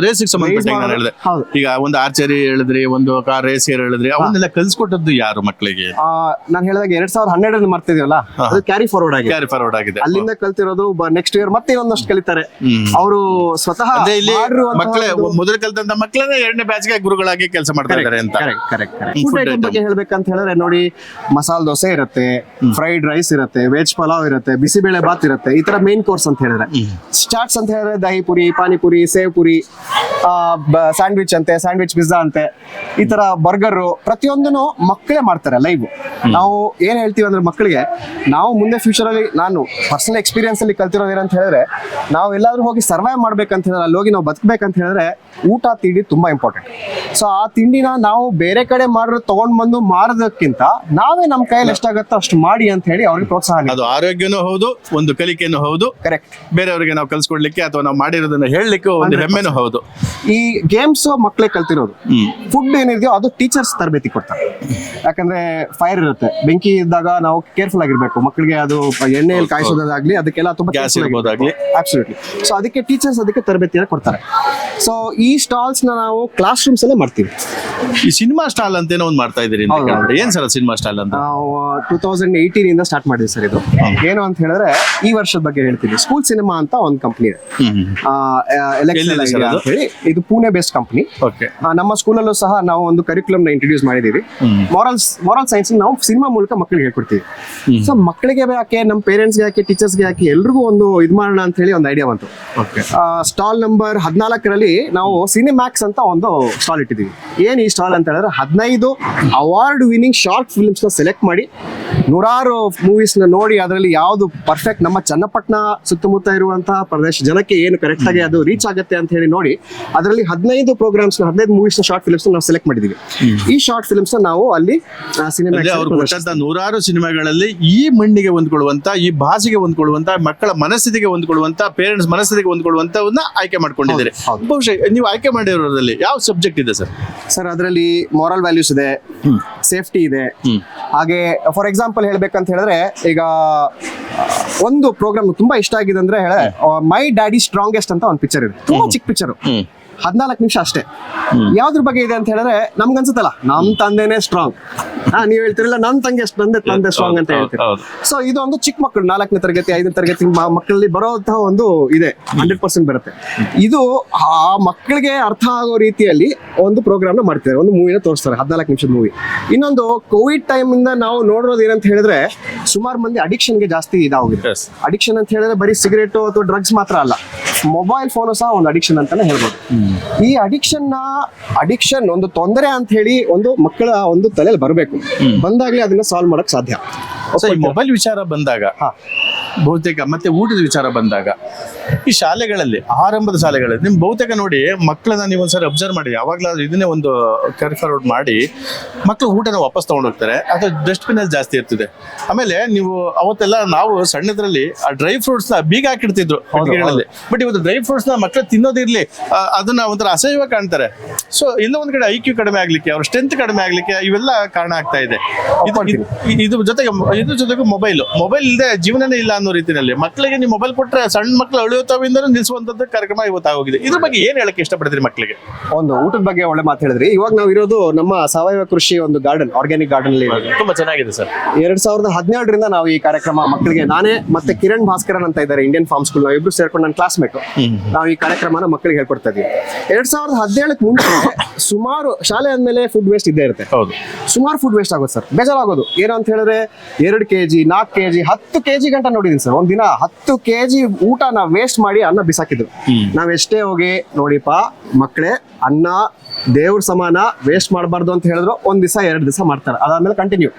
[SPEAKER 1] ರೇಸಿಗೆ ಸಂಬಂಧಪಟ್ಟ ನಾನು ಹೇಳಿದೆ. ಈಗ ಒಂದು ಆರ್ಚರಿ ಹೇಳಿದ್ರಿ ಒಂದು ಕಾರ್ ರೇಸ್ ಹೇಳಿದ್ರಿ ಅವನ್ನೆಲ್ಲ ಕಲ್ಸ್ಕೊಟ್ಟದ್ದು ಯಾರು ಮಕ್ಕಳಿಗೆ?
[SPEAKER 3] ನಾನು ಹೇಳಿದಾಗ ಎರಡ್ ಸಾವಿರದ ಹನ್ನೆರಡರಲ್ಲಿ ಮರ್ತಿದೀವಲ್ಲ ಅದು ಕ್ಯಾರಿ ಫಾರ್ವರ್ಡ್ ಆಗಿದೆ.
[SPEAKER 1] ಕ್ಯಾರಿ ಫಾರ್ವರ್ಡ್ ಆಗಿದೆ.
[SPEAKER 3] ಅಲ್ಲಿಂದ ಕಲ್ತಿರೋದು ನೆಕ್ಸ್ಟ್ ಇಯರ್ ಮತ್ತೆ ಇನ್ನೊಂದಷ್ಟು ಕಲಿತಾರೆ. ಅವರು ಸ್ವತಃ
[SPEAKER 1] ಇಲ್ಲಿ ಮಕ್ಕಳೇ ಮೊದಲು ಕಲ್ತಂತ ಮಕ್ಕಳೇ ಎರಡನೇ ಬ್ಯಾಚ್ಗೆ ಗುರುಗಳಾಗಿ ಕೆಲಸ ಮಾಡ್ತಾ ಇದ್ದಾರೆ ಅಂತ.
[SPEAKER 3] Correct
[SPEAKER 1] correct.
[SPEAKER 3] ಬಗ್ಗೆ ಹೇಳ್ಬೇಕಂತ ಹೇಳಿದ್ರೆ ನೋಡಿ ಮಸಾಲ ದೋಸೆ ಇರುತ್ತೆ ಫ್ರೈಡ್ ರೈಸ್ ಇರುತ್ತೆ ವೆಜ್ ಪಲಾವ್ ಇರುತ್ತೆ, ಬಿಸಿಬೇಳೆ ಬಾತ್ ಇರುತ್ತೆ, ಈ ತರ ಮೇನ್ ಕೋರ್ಸ್ ಅಂತ ಹೇಳಿದ್ರೆ. ಸ್ಟಾರ್ಟ್ಸ್ ಅಂತ ಹೇಳಿದ್ರೆ ದಹಿ ಪುರಿ, ಪಾನಿಪುರಿ, ಸೇವ್ ಪುರಿ ಸ್ಯಾಂಡ್ವಿಚ್ ಅಂತೆ ಸ್ಯಾಂಡ್ವಿಚ್ ಪಿಜ್ಜಾ ಅಂತೆ, ಈ ತರ ಬರ್ಗರ್ ಪ್ರತಿಯೊಂದನ್ನು ಮಕ್ಕಳೇ ಮಾಡ್ತಾರೆ ಲೈವ್ ನಾವು ಏನ್ ಹೇಳ್ತೀವಿ ಅಂದ್ರೆ ಮಕ್ಕಳಿಗೆ, ನಾವು ಮುಂದೆ ಫ್ಯೂಚರ್ ಅಲ್ಲಿ ನಾನು ಪರ್ಸನಲ್ ಎಕ್ಸ್ಪೀರಿಯನ್ಸ್ ಅಲ್ಲಿ ಕಲ್ತಿರೋದು ಏನಂತ ಹೇಳಿದ್ರೆ, ನಾವು ಎಲ್ಲಾದ್ರೂ ಹೋಗಿ ಸರ್ವೈವ್ ಮಾಡ್ಬೇಕಂತ ಹೇಳಿದ್ರೆ, ಅಲ್ಲಿ ಹೋಗಿ ನಾವು ಬದುಕಬೇಕಂತ ಹೇಳಿದ್ರೆ, ಊಟ, ತಿಂಡಿ ತುಂಬಾ ಇಂಪಾರ್ಟೆಂಟ್ ಸೊ ಆ ತಿಂಡಿನ ನಾವು ಬೇರೆ ಕಡೆ ಮಾಡಿರೋ ತಗೊಂಡ್ ಬಂದು ಮಾರೋದಕ್ಕಿಂತ ನಾವೇ ನಮ್ಮ ಕೈಯಲ್ಲಿ ಎಷ್ಟಾಗತ್ತೋ ಅಷ್ಟು ಮಾಡಿ ಅಂತ ಹೇಳಿ ಅವ್ರಿಗೆ ಪ್ರೋತ್ಸಾಹ
[SPEAKER 1] ಅದು ಆರೋಗ್ಯನೂ ಹೌದು ಒಂದು ಕಲಿಕೆನೂ ಹೌದು.
[SPEAKER 3] ಕರೆಕ್ಟ್
[SPEAKER 1] ಬೇರೆಯವರಿಗೆ ನಾವು ಕಲ್ಸ್ಕೊಡ್ಲಿಕ್ಕೆ ಅಥವಾ ನಾವು ಮಾಡಿರೋದನ್ನ ಹೇಳಲಿಕ್ಕೆ ಒಂದು ಹೆಮ್ಮೆನೂ ಹೌದು.
[SPEAKER 3] ಈ ಗೇಮ್ಸ್ ಮಕ್ಕಳೇ ಕಲ್ತಿರೋದು. ಫುಡ್ ಏನಿದೆಯೋ ಅದು ಟೀಚರ್ಸ್ ತರಬೇತಿ ಕೊಡ್ತಾರೆ. ಯಾಕಂದ್ರೆ ಫೈರ್ ಇರುತ್ತೆ. ಬೆಂಕಿ ಇದ್ದಾಗ ನಾವು ಕೇರ್ಫುಲ್ ಆಗಿರ್ಬೇಕು. ಮಕ್ಕಳಿಗೆ ಅದು ಎಣ್ಣೆಯಲ್ಲಿ ಕಾಯಿಸೋದಾಗ್ಲಿ ಅದಕ್ಕೆಲ್ಲ ತುಂಬಾ
[SPEAKER 1] Gas ಇರ್ಬೋದಾಗ್ಲಿ.
[SPEAKER 3] ಅಬ್ಸಲ್ಯೂಟ್ಲಿ ಸೊ ಅದಕ್ಕೆ ಟೀಚರ್ಸ್ ಅದಕ್ಕೆ ತರಬೇತಿಯನ್ನು ಕೊಡ್ತಾರೆ. ಸೊ ಈ ಸ್ಟಾಲ್ಸ್ನ ನಾವು ಕ್ಲಾಸ್ ರೂಮ್ಸ್ ಅಲ್ಲೇ ಮಾಡ್ತೀವಿ.
[SPEAKER 1] ಈ ಸಿನಿಮಾ ಸ್ಟಾಲ್ ಅಂತ ಏನೋ ಒಂದು ಮಾಡ್ತಾ ಇದೀರಿ ಅಂತ
[SPEAKER 3] ಹೌದು.
[SPEAKER 1] ಕೇಳಿದ್ರೆ ಏನ್ ಸರ್ ಸಿನಿಮಾ ಸ್ಟೈಲ್ ಅಂತ?
[SPEAKER 3] ನಾವು ಟೂ ತೌಸಂಡ್ ಏಯ್ಟೀನ್ ಇಂದ ಸ್ಟಾರ್ಟ್ ಮಾಡಿದ್ವಿ ಸರ್ ಇದು. ಏನು ಅಂತ ಹೇಳಿದ್ರೆ ಈ ವರ್ಷದ ಬಗ್ಗೆ ಹೇಳ್ತೀವಿ ಸ್ಕೂಲ್ ಸಿನಿಮಾ ಅಂತ ಒಂದು ಕಂಪ್ನಿ ಇದೆ.
[SPEAKER 1] ಆ
[SPEAKER 3] ಎಲೆಕ್ಷನ್
[SPEAKER 1] ಎಲ್ಲಿದೆ sir ಅದು?
[SPEAKER 3] ಅಂತ ಹೇಳಿ ಇದು ಪುಣೆ ಬೇಸ್ಡ್ ಕಂಪ್ನಿ
[SPEAKER 1] ಓಕೆ.
[SPEAKER 3] ನಮ್ಮ ಸ್ಕೂಲಲ್ಲೂ ಸಹ ನಾವು ಒಂದು ಕರಿಕ್ಯುಲಮ್ನ ಇಂಟ್ರೊಡ್ಯೂಸ್ ಮಾಡಿದೀವಿ ಮಾರಲ್ಸ್ ಮಾರಲ್ ಸೈನ್ಸ್ ನಾವು ಸಿನಿಮಾ ಮೂಲಕ ಮಕ್ಕಳಿಗೆ ಹೇಳ್ಕೊಡ್ತೀವಿ. ಸೊ ಮಕ್ಕಳಿಗೆ ಯಾಕೆ ನಮ್ಮ ಪೇರೆಂಟ್ಸ್ಗೆ ಯಾಕೆ ಟೀಚರ್ಸ್ಗೆ ಯಾಕೆ ಎಲ್ರಿಗೂ ಒಂದು ಇದು ಮಾಡೋಣ ಅಂತ ಹೇಳಿ ಒಂದು ಐಡಿಯಾ ಬಂತು.
[SPEAKER 1] ಓಕೆ.
[SPEAKER 3] ಸ್ಟಾಲ್ ನಂಬರ್ ಹದಿನಾಲ್ಕರಲ್ಲಿ ನಾವು ಸಿನಿಮ್ಯಾಕ್ಸ್ ಅಂತ ಒಂದು ಸ್ಟಾಲ್ ಇಟ್ಟಿದ್ದೀವಿ. ಏನು ಈ ಸ್ಟಾಲ್ ಅಂತ ಹೇಳಿದ್ರೆ ಹದಿನೈದು ಅವಾರ್ಡ್ ವಿನಿಂಗ್ ಶಾರ್ಟ್ ಫಿಲ್ಮ್ಸ್ನ ಸೆಲೆಕ್ಟ್ ಮಾಡಿ ನೂರಾರು ಮೂವೀಸ್ನ ನೋಡಿ ಅದರಲ್ಲಿ ಯಾವುದು ಪರ್ಫೆಕ್ಟ್ ನಮ್ಮ ಚನ್ನಪಟ್ಟಣ ಸುತ್ತಮುತ್ತ ಇರುವಂತಹ ಪ್ರದೇಶ ಜನಕ್ಕೆ ಏನು ಕರೆಕ್ಟ್ ಆಗಿ ಅದು ರೀಚ್ ಆಗುತ್ತೆ ಅಂತ ಹೇಳಿ ನೋಡಿ ಅದರಲ್ಲಿ ಹದಿನೈದು ಪ್ರೋಗ್ರಾಮ್ಸ್ನ ಹದಿನೈದು ಮೂವೀಸ್ನ ಶಾರ್ಟ್ ಫಿಲ್ಮ್ಸ್ ನಾವು ಸೆಲೆಕ್ಟ್ ಮಾಡಿದ್ದೀವಿ ಈ ಶಾರ್ಟ್ ಫಿಲ್ಮ್ಸ್ ನಾವು ಅಲ್ಲಿ ಸಿನಿಮಾ
[SPEAKER 1] ನೂರಾರು ಸಿನಿಮಾಗಳಲ್ಲಿ ಈ ಮಣ್ಣಿಗೆ ಹೊಂದ್ಕೊಳ್ಳುವಂತ ಈ ಭಾಷೆಗೆ ಹೊಂದ್ಕೊಳ್ಳುವಂತ ಮಕ್ಕಳ ಮನಸ್ಥಿತಿಗೆ ಹೊಂದ್ಕೊಳ್ಳುವಂತ ಪೇರೆಂಟ್ಸ್ ಮನಸ್ಥಿತಿಗೆ ಹೊಂದ್ಕೊಳ್ಳುವಂತವನ್ನ ಆಯ್ಕೆ ಮಾಡ್ಕೊಂಡಿದ್ದೀರಿ. ಬಹುಶಃ ನೀವು ಆಯ್ಕೆ ಮಾಡಿರೋದ್ರಲ್ಲಿ ಯಾವ ಸಬ್ಜೆಕ್ಟ್ ಇದೆ ಸರ್?
[SPEAKER 3] ಸರ್ ಅದರಲ್ಲಿ ಮಾರಲ್ ವ್ಯಾಲ್ಯೂಸ್ ಇದೆ ಸೇಫ್ಟಿ ಇದೆ
[SPEAKER 1] ಹ್ಮ್.
[SPEAKER 3] ಹಾಗೆ ಫಾರ್ ಎಕ್ಸಾಂಪಲ್ ಹೇಳ್ಬೇಕಂತ ಹೇಳಿದ್ರೆ ಈಗ ಒಂದು ಪ್ರೋಗ್ರಾಮ್ ತುಂಬಾ ಇಷ್ಟ ಆಗಿದೆ ಅಂದ್ರೆ ಹೇಳ ಮೈ ಡ್ಯಾಡಿ ಸ್ಟ್ರಾಂಗೆಸ್ಟ್ ಅಂತ ಒಂದು ಪಿಕ್ಚರ್ ಇದೆ. ತುಂಬಾ ಚಿಕ್ಕ ಪಿಕ್ಚರ್ ಹದಿನಾಲ್ಕು ನಿಮಿಷ ಅಷ್ಟೇ. ಯಾವ್ದ್ರ ಬಗ್ಗೆ ಇದೆ ಅಂತ ಹೇಳಿದ್ರೆ ನಮ್ಗನ್ಸುತ್ತಲ್ಲ ನಮ್ ತಂದೆನೇ ಸ್ಟ್ರಾಂಗ್ ಹಾ ನೀವ್ ಹೇಳ್ತಿರಲ್ಲ ನನ್ ತಂಗೆ ತಂದೆ ತಂದೆ ಸ್ಟ್ರಾಂಗ್ ಅಂತ ಹೇಳ್ತೀರಾ. ಸೊ ಇದು ಒಂದು ಚಿಕ್ಕ ಮಕ್ಕಳು ನಾಲ್ಕನೇ ತರಗತಿ ಐದನೇ ತರಗತಿ ಮಕ್ಕಳಲ್ಲಿ ಬರೋಂತಹ ಒಂದು ಇದೆ ಹಂಡ್ರೆಡ್ ಪರ್ಸೆಂಟ್ ಬರುತ್ತೆ. ಇದು ಆ ಮಕ್ಕಳಿಗೆ ಅರ್ಥ ಆಗೋ ರೀತಿಯಲ್ಲಿ ಒಂದು ಪ್ರೋಗ್ರಾಮ್ನ ಮಾಡ್ತಾರೆ ಒಂದು ಮೂವಿನ ತೋರಿಸ್ತಾರೆ ಹದಿನಾಲ್ಕು ನಿಮಿಷದ ಮೂವಿ ಇನ್ನೊಂದು ಕೋವಿಡ್ ಟೈಮ್ ಇಂದ ನಾವು ನೋಡೋದು ಏನಂತ ಹೇಳಿದ್ರೆ ಸುಮಾರು ಮಂದಿ ಅಡಿಕ್ಷನ್ಗೆ ಜಾಸ್ತಿ ಇದಾಗಿದೆ. ಅಡಿಕ್ಷನ್ ಅಂತ ಹೇಳಿದ್ರೆ ಬರೀ ಸಿಗರೇಟ್ ಅಥವಾ ಡ್ರಗ್ಸ್ ಮಾತ್ರ ಅಲ್ಲ. ಮೊಬೈಲ್ ಫೋನು ಸಹ ಒಂದು ಅಡಿಕ್ಷನ್ ಅಂತಾನೆ ಹೇಳ್ಬೋದು. ಈ ಅಡಿಕ್ಷನ್ನ ಅಡಿಕ್ಷನ್ ಒಂದು ತೊಂದರೆ ಅಂತ ಹೇಳಿ ಒಂದು ಮಕ್ಕಳ ಒಂದು ತಲೆಯಲ್ಲಿ ಬರಬೇಕು. ಬಂದಾಗ್ಲೇ ಅದನ್ನ ಸಾಲ್ವ್ ಮಾಡಕ್ ಸಾಧ್ಯ.
[SPEAKER 1] ಮೊಬೈಲ್ ವಿಚಾರ ಬಂದಾಗ. ಬಹುತೇಕ ಮತ್ತೆ ಊಟದ ವಿಚಾರ ಬಂದಾಗ ಈ ಶಾಲೆಗಳಲ್ಲಿ ಆರಂಭದ ಶಾಲೆಗಳಲ್ಲಿ ನಿಮ್ ಬಹುತೇಕ ನೋಡಿ ಮಕ್ಕಳನ್ನ ನೀವು ಒಂದ್ಸರಿ ಅಬ್ಸರ್ವ್ ಮಾಡಿ ಯಾವಾಗ್ಲಾದ್ರೂ ಇದನ್ನೇ ಒಂದು ಕ್ಯಾರಿ ಫಾರ್ವರ್ಡ್ ಮಾಡಿ ಮಕ್ಕಳು ಊಟನ ವಾಪಸ್ ತಗೊಂಡು ಹೋಗ್ತಾರೆ ಅಥವಾ ಡಸ್ಟ್ಬಿನ್ ಅಲ್ಲಿ ಜಾಸ್ತಿ ಇರ್ತದೆ. ಆಮೇಲೆ ನೀವು ಅವತ್ತೆಲ್ಲ ನಾವು ಸಣ್ಣದ್ರಲ್ಲಿ ಆ ಡ್ರೈ ಫ್ರೂಟ್ಸ್ನ ಬೀಗ ಹಾಕಿಡ್ತಿದ್ರು ಬಟ್ ಇವತ್ತು ಡ್ರೈ ಫ್ರೂಟ್ಸ್ನ ಮಕ್ಕಳು ತಿನ್ನೋದಿರ್ಲಿ ಅದನ್ನ ಒಂಥರ ಅಸಹ್ಯವಾಗಿ ಕಾಣ್ತಾರೆ. ಸೊ ಇಲ್ಲ ಒಂದ್ ಕಡೆ ಐಕ್ಯೂ ಕಡಿಮೆ ಆಗ್ಲಿಕ್ಕೆ ಅವ್ರ ಸ್ಟ್ರೆಂತ್ ಕಡಿಮೆ ಆಗ್ಲಿಕ್ಕೆ ಇವೆಲ್ಲ ಕಾರಣ ಆಗ್ತಾ ಇದೆ. ಇದು- ಇದು- ಇದು ಜೊತೆಗೆ ಇದ್ರ ಜೊತೆಗೆ ಮೊಬೈಲ್ ಮೊಬೈಲ್ ಇಲ್ಲದೆ ಜೀವನನೇ ಇಲ್ಲ ಅನ್ನೋ ಅನ್ನೋ ರೀತಿಯಲ್ಲಿ. ಮಕ್ಕಳಿಗೆ ನೀವು ಮೊಬೈಲ್ ಕೊಟ್ಟರೆ ಸಣ್ಣ ಮಕ್ಕಳು ಅಳಿಯುತ್ತವಿಂದ ನಿಲ್ಲಿಸುವಂತದ್ದು ಕಾರ್ಯಕ್ರಮ ಇವತ್ತು ಆಗೋಗಿದೆ ಇದ್ರ ಬಗ್ಗೆ ಏನ್ ಹೇಳಕ್ಕೆ ಇಷ್ಟಪಡ್ತೀರಿ ಮಕ್ಕಳಿಗೆ?
[SPEAKER 3] ಒಂದು ಊಟದ ಬಗ್ಗೆ ಒಳ್ಳೆ ಮಾತು ಹೇಳಿದ್ರಿ. ಇವಾಗ ನಾವು ಇರೋದು ನಮ್ಮ ಸಾವಯವ ಕೃಷಿ ಒಂದು ಗಾರ್ಡನ್ ಆರ್ಗ್ಯಾನಿಕ್ ಗಾರ್ಡನ್ ಅಲ್ಲಿ.
[SPEAKER 1] ತುಂಬಾ ಚೆನ್ನಾಗಿದೆ ಸರ್.
[SPEAKER 3] ಎರಡ್ ಸಾವಿರದ ಹದಿನೇಳರಿಂದ ನಾವು ಈ ಕಾರ್ಯಕ್ರಮ ಮಕ್ಕಳಿಗೆ ನಾನೇ ಮತ್ತೆ ಕಿರಣ್ ಭಾಸ್ಕರನ್ ಅಂತ ಇದ್ದಾರೆ ಇಂಡಿಯನ್ ಫಾರ್ಮ್ ಸ್ಕೂಲ್ ನಾವು ಇಬ್ರು ಸೇರ್ಕೊಂಡು ನನ್ನ ಕ್ಲಾಸ್ಮೇಟ್ ನಾವು ಈ ಕಾರ್ಯಕ್ರಮನ ಮಕ್ಕಳಿಗೆ ಹೇಳ್ಕೊಡ್ತಾ ಇದೀವಿ ಎರಡ್ ಸಾವಿರದ ಹದಿನೇಳಕ್ಕೆ ಮುಂಚೆ ಸುಮಾರು ಶಾಲೆ ಅಂದಮೇಲೆ ಫುಡ್ ವೇಸ್ಟ್ ಇದ್ದೇ ಇರುತ್ತೆ.
[SPEAKER 1] ಹೌದು.
[SPEAKER 3] ಸುಮಾರು ಫುಡ್ ವೇಸ್ಟ್ ಆಗುತ್ತೆ ಸರ್. ಬೇಜಾರಾಗೋದು. ಏನು ಅಂತ ಹೇಳಿದ್ರೆ ಎರಡು ಕೆಜಿ ನಾಲ್ಕು ಕೆಜಿ ಹತ್ತು ಕೆಜಿ ಗಂಟ ನೋಡಿದೀನಿ ಸರ್. ಒಂದಿನ ಹತ್ತು ಕೆಜಿ ಊಟ ನಾವ್ ವೇಸ್ಟ್ ಮಾಡಿ ಅನ್ನ ಬಿಸಾಕಿದ್ರು. ನಾವ್ ಎಷ್ಟೇ ಹೋಗಿ ನೋಡಿಪ್ಪ ಮಕ್ಕಳೇ ಅನ್ನ ದೇವ್ರ ಸಮಾನ ವೇಸ್ಟ್ ಮಾಡಬಾರ್ದು ಅಂತ ಹೇಳಿದ್ರು ಒಂದ್ ದಿವಸ ಎರಡ್ ದಿವಸ ಮಾಡ್ತಾರೆ. ಅದಾದ್ಮೇಲೆ ಕಂಟಿನ್ಯೂ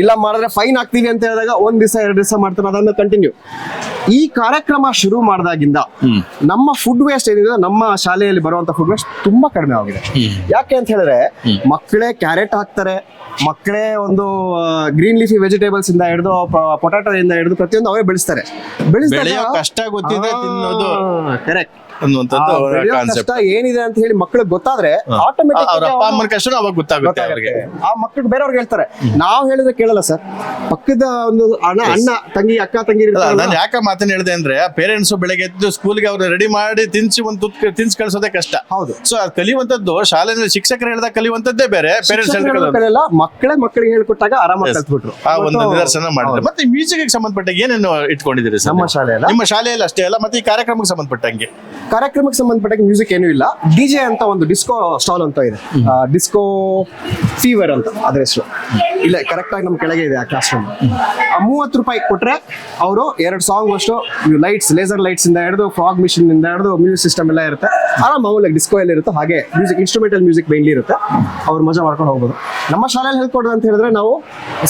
[SPEAKER 3] ಇಲ್ಲ ಮಾಡಿದ್ರೆ ಫೈನ್ ಹಾಕ್ತೀವಿ ಅಂತ ಹೇಳಿದಾಗ ಒಂದ್ ದಿವಸ ಎರಡ್ ದಿವಸ ಮಾಡ್ತಾರೆ ಅದಾದ್ಮೇಲೆ ಕಂಟಿನ್ಯೂ ಈ ಕಾರ್ಯಕ್ರಮ ಶುರು ಮಾಡಿದಾಗಿಂದ ನಮ್ಮ ಫುಡ್ ವೇಸ್ಟ್ ಏನಿದೆ ನಮ್ಮ ಶಾಲೆಯಲ್ಲಿ ಬರುವಂತ ಫುಡ್ ವೇಸ್ಟ್ ತುಂಬಾ ಕಡಿಮೆ ಆಗಿದೆ. ಯಾಕೆ ಅಂತ ಹೇಳಿದ್ರೆ ಮಕ್ಕಳೇ ಕ್ಯಾರೆಟ್ ಹಾಕ್ತಾರೆ ಮಕ್ಕಳೇ ಒಂದು ಗ್ರೀನ್ ಲೀಫಿ ವೆಜಿಟೇಬಲ್ಸ್ ಇಂದ ಹಿಡಿದು ಪೊಟಾಟೋ ಇಂದ ಹಿಡಿದು ಪ್ರತಿಯೊಂದು ಅವೇ ಬೆಳೆಸ್ತಾರೆ.
[SPEAKER 1] ಬೆಳೆಸ್ತಾರೆ ಕಷ್ಟ ಗೊತ್ತಿದೆ ತಿನ್ನೋದು.
[SPEAKER 3] ಕರೆಕ್ಟ್
[SPEAKER 1] ಅನ್ನುವಂಥದ್ದು ಕಾನ್ಸೆಪ್ಟ್
[SPEAKER 3] ಕಷ್ಟ ಏನಿದೆ ಅಂತ ಹೇಳಿ ಮಕ್ಕಳಿಗೆ ಗೊತ್ತಾದ್ರೆ
[SPEAKER 1] ಅವ್ರ
[SPEAKER 3] ಆಟೋಮೆಟಿಕ್
[SPEAKER 1] ಅಪ್ಪ ಅಮ್ಮನ ಕಷ್ಟ ಅವಾಗ ಗೊತ್ತಾಗುತ್ತೆ ಅವ್ರಿಗೆ.
[SPEAKER 3] ಆ ಮಕ್ಕಳು ಬೇರೆಯವ್ರಿಗೆ ಹೇಳ್ತಾರೆ. ನಾವ್ ಹೇಳಿದ್ರೆ ಕೇಳಲ್ಲ ಸರ್. ಪಕ್ಕದ ಒಂದು ಅಣ್ಣ ಅಣ್ಣ ತಂಗಿ ಅಕ್ಕ ತಂಗಿ
[SPEAKER 1] ಅಲ್ಲ, ನಾನು ಯಾಕೆ ಮಾತನ್ನ ಹೇಳಿದೆ ಅಂದ್ರೆ ಪೇರೆಂಟ್ಸ್ ಬೆಳಗ್ಗೆ ಎದ್ದು ಸ್ಕೂಲ್ಗೆ ಅವ್ರು ರೆಡಿ ಮಾಡಿ ತಿನ್ಸಿ ಒಂದು ತುತ್ತು ತಿನ್ಸಿ ಕಳ್ಸೋದೇ ಕಷ್ಟ.
[SPEAKER 3] ಹೌದು.
[SPEAKER 1] ಸೊ ಅದು ಕಲಿಯುವಂತದ್ದು ಶಾಲೆಯಲ್ಲಿ ಶಿಕ್ಷಕರು ಹೇಳಿದ ಕಲಿಯುವಂತದ್ದೇ ಬೇರೆ ಪೇರೆಂಟ್ಸ್
[SPEAKER 3] ಶಿಕ್ಷಕರು
[SPEAKER 1] ಹೇಳ್ಕೊಳ್ಳೋದು
[SPEAKER 3] ಕಲಿಯಲ್ಲ, ಮಕ್ಕಳೇ ಮಕ್ಕಳಿಗೆ ಹೇಳ್ಕೊಟ್ಟಾಗ ಆರಾಮಾಗಿ. ಕಲ್ತ್ಬಿಟ್ರು.
[SPEAKER 1] ಆ ಒಂದು
[SPEAKER 3] ಇವತ್ತು
[SPEAKER 1] ನಿದರ್ಶನ ಮಾಡಿದ್ರೆ. ಮತ್ತೆ ಮ್ಯೂಸಿಕ್ ಸಂಬಂಧಪಟ್ಟ ಏನೇನು ಇಟ್ಕೊಂಡಿದ್ದೀರಿ ಸರ್
[SPEAKER 3] ನಮ್ಮ ಶಾಲೆಯಲ್ಲ?
[SPEAKER 1] ನಿಮ್ಮ ಶಾಲೆಯಲ್ಲಿ ಅಷ್ಟೇ ಅಲ್ಲ ಮತ್ತೆ ಈ ಕಾರ್ಯಕ್ರಮಕ್ಕೆ ಸಂಬಂಧಪಟ್ಟಂಗೆ?
[SPEAKER 3] ಕಾರ್ಯಕ್ರಮಕ್ಕೆ ಸಂಬಂಧಪಟ್ಟ ಮ್ಯೂಸಿಕ್ ಏನೂ ಇಲ್ಲ. ಡಿಜೆ ಅಂತ ಒಂದು ಡಿಸ್ಕೋ ಸ್ಟಾಲ್ ಅಂತ ಇದೆ. ಡಿಸ್ಕೋ ಫೀವರ್ ಅಂತ, ಅದರ ಹೆಸರು. ಇಲ್ಲ ಕರೆಕ್ಟ್ ಆಗಿ ನಮ್ಮ ಕೆಳಗೆ ಇದೆ ಆ ಕ್ಲಾಸ್ ರೂಮ್ ಮೂವತ್ತು ರೂಪಾಯಿ ಕೊಟ್ರೆ ಅವರು ಎರಡು ಸಾಂಗ್ ಅಷ್ಟು ಲೈಟ್ಸ್ ಲೇಸರ್ ಲೈಟ್ಸ್ ಇಂದ ಹಿಡಿದು ಫಾಗ್ ಮಿಷಿನ್ ಇಂದ ಹಿಡಿದು ಮ್ಯೂಸಿಕ್ ಸಿಸ್ಟಮ್ ಎಲ್ಲ ಇರುತ್ತೆ. ಆರಾಮ್ ಮಾಮೂಲಾಗಿ ಡಿಸ್ಕೋ ಎಲ್ಲ ಇರುತ್ತೆ ಹಾಗೆ ಮ್ಯೂಸಿಕ್ ಇನ್ಸ್ಟ್ರೂಮೆಂಟಲ್ ಮ್ಯೂಸಿಕ್ ಮೇನ್ಲಿ ಇರುತ್ತೆ. ಅವ್ರು ಮಜಾ ಮಾಡ್ಕೊಂಡು ಹೋಗ್ಬೋದು. ನಮ್ಮ ಶಾಲೆಯಲ್ಲಿ ಹೇಳ್ಕೊಡೋದು ಅಂತ ಹೇಳಿದ್ರೆ ನಾವು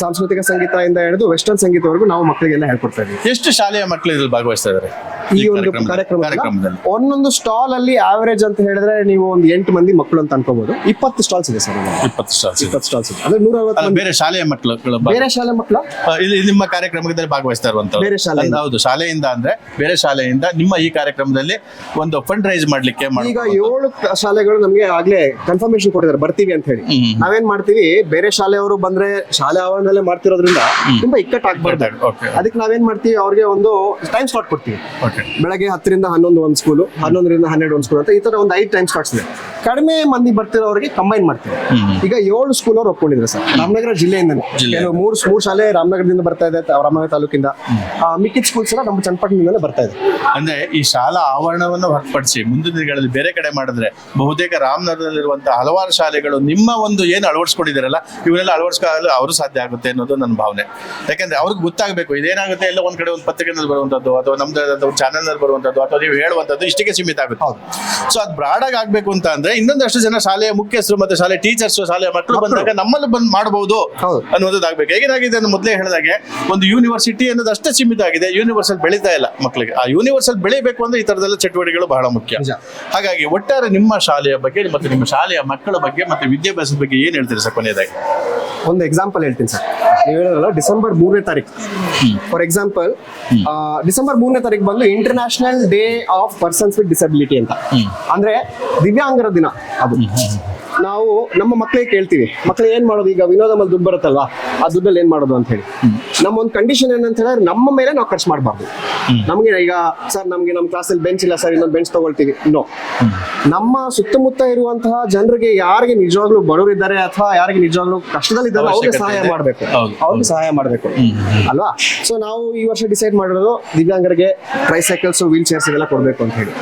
[SPEAKER 3] ಸಾಂಸ್ಕೃತಿಕ ಸಂಗೀತ ಇಂದ ಹಿಡಿದು ವೆಸ್ಟರ್ನ್ ಸಂಗೀತವರೆಗೂ ನಾವು ಮಕ್ಕಳಿಗೆಲ್ಲ ಹೇಳ್ಕೊಡ್ತಾ ಇದ್ದೀವಿ.
[SPEAKER 1] ಎಷ್ಟು ಶಾಲೆಯ ಮಕ್ಕಳು ಇದ್ರಲ್ಲಿ ಭಾಗವಹಿಸ್ತಾ ಇದ್ದಾರೆ
[SPEAKER 3] ಈ ಒಂದು ಕಾರ್ಯಕ್ರಮ
[SPEAKER 1] ಕಾರ್ಯಕ್ರಮದಲ್ಲಿ
[SPEAKER 3] ಒಂದೊಂದು ಸ್ಟಾಲ್ ಅಲ್ಲಿ ಆವರೇಜ್ ಅಂತ ಹೇಳಿದ್ರೆ ನೀವು ಒಂದು ಎಂಟು ಮಂದಿ ಮಕ್ಕಳು ಅಂತ ಅನ್ಕೋಬಹುದು ಇಪ್ಪತ್ತು ಸ್ಟಾಲ್ಸ್ ಇದೆ ಸರ್
[SPEAKER 1] ಇಪ್ಪತ್ತು ಸ್ಟಾಲ್ಸ್.
[SPEAKER 3] ಇಪ್ಪತ್ತು ಸ್ಟಾಲ್ಸ್ ಇದೆ. ಅಂದ್ರೆ ನೂರ
[SPEAKER 1] ಬೇರೆ ಶಾಲೆಯ ಮಕ್ಕಳು
[SPEAKER 3] ಬೇರೆ ಶಾಲೆ ಮಕ್ಕಳು?
[SPEAKER 1] ಇಲ್ಲಿ ನಿಮ್ಮ ಕಾರ್ಯಕ್ರಮದಲ್ಲಿ ಭಾಗವಹಿಸ್ತಾ ಇರುವಂತಹ
[SPEAKER 3] ಬೇರೆ ಶಾಲೆ
[SPEAKER 1] ಹೌದು ಶಾಲೆಯಿಂದ ಅಂದ್ರೆ ಬೇರೆ ಶಾಲೆಯಿಂದ ನಿಮ್ಮ ಈ ಕಾರ್ಯಕ್ರಮದಲ್ಲಿ ಒಂದು ಫಂಡ್ ರೈಸ್ ಮಾಡ್ಲಿಕ್ಕೆ ಮಾಡ್-
[SPEAKER 3] ಈಗ ಏಳು ಶಾಲೆಗಳು ನಮಗೆ ಆಗ್ಲೇ ಕನ್ಫರ್ಮೇಶನ್ ಕೊಟ್ಟಿದ್ದಾರೆ ಬರ್ತೀವಿ ಅಂತ ಹೇಳಿ. ನಾವೇನ್ ಮಾಡ್ತೀವಿ ಬೇರೆ ಶಾಲೆಯವರು ಬಂದ್ರೆ ಶಾಲೆ ಆವರಣದಲ್ಲೇ ಮಾಡ್ತಿರೋದ್ರಿಂದ ತುಂಬಾ ಇಕ್ಕಟ್ಟು ಆಗ್ಬಾರ್ದು
[SPEAKER 1] ಓಕೆ
[SPEAKER 3] ಅದಕ್ಕೆ ನಾವೇನ್ ಮಾಡ್ತೀವಿ ಅವ್ರಿಗೆ ಒಂದು ಟೈಮ್ ಸ್ಲಾಟ್ ಕೊಡ್ತೀವಿ. ಬೆಳಗ್ಗೆ ಹತ್ತರಿಂದ ಹನ್ನೊಂದು ಒಂದು ಸ್ಕೂಲು ಹನ್ನೊಂದರಿಂದ ಹನ್ನೆರಡು ಒಂದು ಸ್ಕೂಲ್ ಅಂತ ಈ ತರ ಒಂದು ಐದು ಟೈಮ್ ಸ್ಲಾಟ್ಸ್ ಇದೆ. ಕಡಿಮೆ ಮಂದಿ ಬರ್ತಿರೋರಿಗೆ ಕಂಬೈನ್ ಮಾಡ್ತೀವಿ. ಈಗ ಏಳು ಸ್ಕೂಲ್ ಅವ್ರು ಒಪ್ಕೊಂಡಿದ್ರೆ ಸರ್. ರಾಮನಗರ ಜಿಲ್ಲೆಯಿಂದನೇ
[SPEAKER 1] ಜಿಲ್ಲೆ.
[SPEAKER 3] ಕೆಲವು ಮೂರು ಮೂರು ಶಾಲೆ ರಾಮನಗರದಿಂದ ಬರ್ತಾ ಇದೆ ರಾಮನಗರ ತಾಲೂಕಿಂದ. ಆ, ಮಿಕ್ಕಿದ ಸ್ಕೂಲ್ಸ್ ಎಲ್ಲ ನಮ್ಮ ಚನ್ನಪಟ್ಟಣದಿಂದಲೇ ಬರ್ತಾ ಇದೆ.
[SPEAKER 1] ಅಂದ್ರೆ ಈ ಶಾಲಾ ಆವರಣವನ್ನು ಹೊರತುಪಡಿಸಿ ಮುಂದಿನ ದಿನಗಳಲ್ಲಿ ಬೇರೆ ಕಡೆ ಮಾಡಿದ್ರೆ ಬಹುತೇಕ ರಾಮನಗರದಲ್ಲಿರುವಂತಹ ಹಲವಾರು ಶಾಲೆಗಳು ನಿಮ್ಮ ಒಂದು ಏನು ಅಳವಡಿಸ್ಕೊಂಡಿದ್ದಾರಲ್ಲ ಇವರೆಲ್ಲ ಅಳವಡಿಸ್ಕೊಳ್ಳಲು ಅವರು ಸಾಧ್ಯ ಆಗುತ್ತೆ ಅನ್ನೋದು ನನ್ನ ಭಾವನೆ. ಯಾಕಂದ್ರೆ ಅವ್ರಿಗೆ ಗೊತ್ತಾಗಬೇಕು ಇದೇನಾಗುತ್ತೆ ಎಲ್ಲ ಒಂದ್ ಕಡೆ ಒಂದು ಪತ್ರಿಕೆನಲ್ಲಿ ಬರುವಂತದ್ದು ಅಥವಾ ನಮ್ದು ಚಾನಲ್ನಲ್ಲಿ ಚಾನೆಲ್ನಲ್ಲಿ ಬರುವಂತದ್ದು ಅಥವಾ ನೀವು ಹೇಳುವಂತದ್ದು ಇಷ್ಟಕ್ಕೆ ಸೀಮಿತ ಆಗುತ್ತೆ.
[SPEAKER 3] ಹೌದು.
[SPEAKER 1] ಸೊ ಅದು ಬ್ರಾಡ್ ಆಗಿ ಆಗ್ಬೇಕು ಅಂತ ಅಂದ್ರೆ ಇನ್ನೊಂದಷ್ಟು ಜನ ಶಾಲೆಯ ಮುಖ್ಯಸ್ಥರು ಮತ್ತೆ ಶಾಲೆ ಟೀಚರ್ಸ್ ಶಾಲೆಯ ಮಕ್ಕಳು ಬಂದಾಗ ನಮ್ಮಲ್ಲಿ ಬಂದು ಮಾಡಬಹುದು
[SPEAKER 3] ಹೌದು.
[SPEAKER 1] ಅನ್ನೋದು ಹೇಗಿದಾಗಿದೆ ಅಂತ ಮೊದಲೇ ಹೇಳಿದಾಗೆ ಒಂದು ಯೂನಿವರ್ಸಿಟಿ ಅನ್ನೋದು ಅಷ್ಟೇ ಸೀಮಿತ ಆಗಿದೆ ಯೂನಿವರ್ಸಲ್ ಬೆಳೀತಾ ಇಲ್ಲ ಮಕ್ಕಳಿಗೆ ಆ ಯೂನಿವರ್ಸಲ್ ಬೆಳಿಬೇಕು ಅಂದ್ರೆ ಈ ತರದೆಲ್ಲ ಚಟುವಟಿಕೆಗಳು ಬಹಳ ಮುಖ್ಯ. ಹಾಗಾಗಿ ಒಟ್ಟಾರೆ ನಿಮ್ಮ ಶಾಲೆಯ ಬಗ್ಗೆ ಮತ್ತು ನಿಮ್ಮ ಶಾಲೆಯ ಮಕ್ಕಳ ಬಗ್ಗೆ ಮತ್ತೆ ವಿದ್ಯಾಭ್ಯಾಸದ ಬಗ್ಗೆ ಏನ್ ಹೇಳ್ತೀರಿ ಸರ್ ಕೊನೆಯದಾಗಿ?
[SPEAKER 3] ಒಂದು ಎಕ್ಸಾಂಪಲ್ ಹೇಳ್ತೀನಿ ಸರ್. ನೀವು ಹೇಳೋದಲ್ಲ ಡಿಸೆಂಬರ್ ಮೂರನೇ ತಾರೀಕು. ಫಾರ್ ಎಕ್ಸಾಂಪಲ್ ಡಿಸೆಂಬರ್ ಮೂರನೇ ತಾರೀಕು ಬಂದು international day of persons with disability ಅಂತ. ಅಂದ್ರೆ ದಿವ್ಯಾಂಗರ ದಿನ ಅದು. ನಾವು ನಮ್ಮ ಮಕ್ಕಳಿಗೆ ಕೇಳ್ತೀವಿ. ಮಕ್ಕಳು ಏನ್ ಮಾಡೋದು? ಈಗ ವಿನೋದ ಮೇಲೆ ದುಡ್ಡು ಬರುತ್ತಲ್ವಾ? ಆ ದುಡ್ಡಲ್ಲಿ ಏನ್ ಮಾಡೋದು ಅಂತ ಹೇಳಿ. ನಮ್ಮ ಒಂದು ಕಂಡೀಷನ್ ಏನಂತ ಹೇಳಿದ್ರೆ ನಮ್ಮ ಮೇಲೆ ನಾವು ಖರ್ಚು ಮಾಡಬಾರ್ದು. ನಮ್ಗೆ ಈಗ ಸರ್ ನಮ್ಗೆ ನಮ್ಮ ಕ್ಲಾಸಲ್ಲಿ ಬೆಂಚ್ ಇಲ್ಲ ಸರ್ ಇನ್ನೊಂದು ಬೆಂಚ್ ತಗೊಳ್ತೀವಿ. ನೋ ನಮ್ಮ ಸುತ್ತಮುತ್ತ ಇರುವಂತಹ ಜನರಿಗೆ ಯಾರಿಗೆ ನಿಜವಾಗ್ಲೂ ಬಡವರಿದ್ದಾರೆ ಅಥವಾ ಯಾರಿಗೆ ನಿಜವಾಗ್ಲೂ ಕಷ್ಟದಲ್ಲಿದ್ದಾರೆ ಅವ್ರಿಗೆ ಸಹಾಯ. ಮಾಡಬೇಕು. ಅವ್ರಿಗೆ ಸಹಾಯ ಮಾಡಬೇಕು. ಅಲ್ವಾ? ಸೊ ನಾವು ಈ ವರ್ಷ ಡಿಸೈಡ್ ಮಾಡಿರೋದು ದಿವ್ಯಾಂಗರಿಗೆ ಟ್ರೈಸೈಕಲ್ಸ್ ವೀಲ್ ಚೇರ್ಸ್ ಇದೆಲ್ಲ ಕೊಡಬೇಕು ಅಂತ ಹೇಳಿ.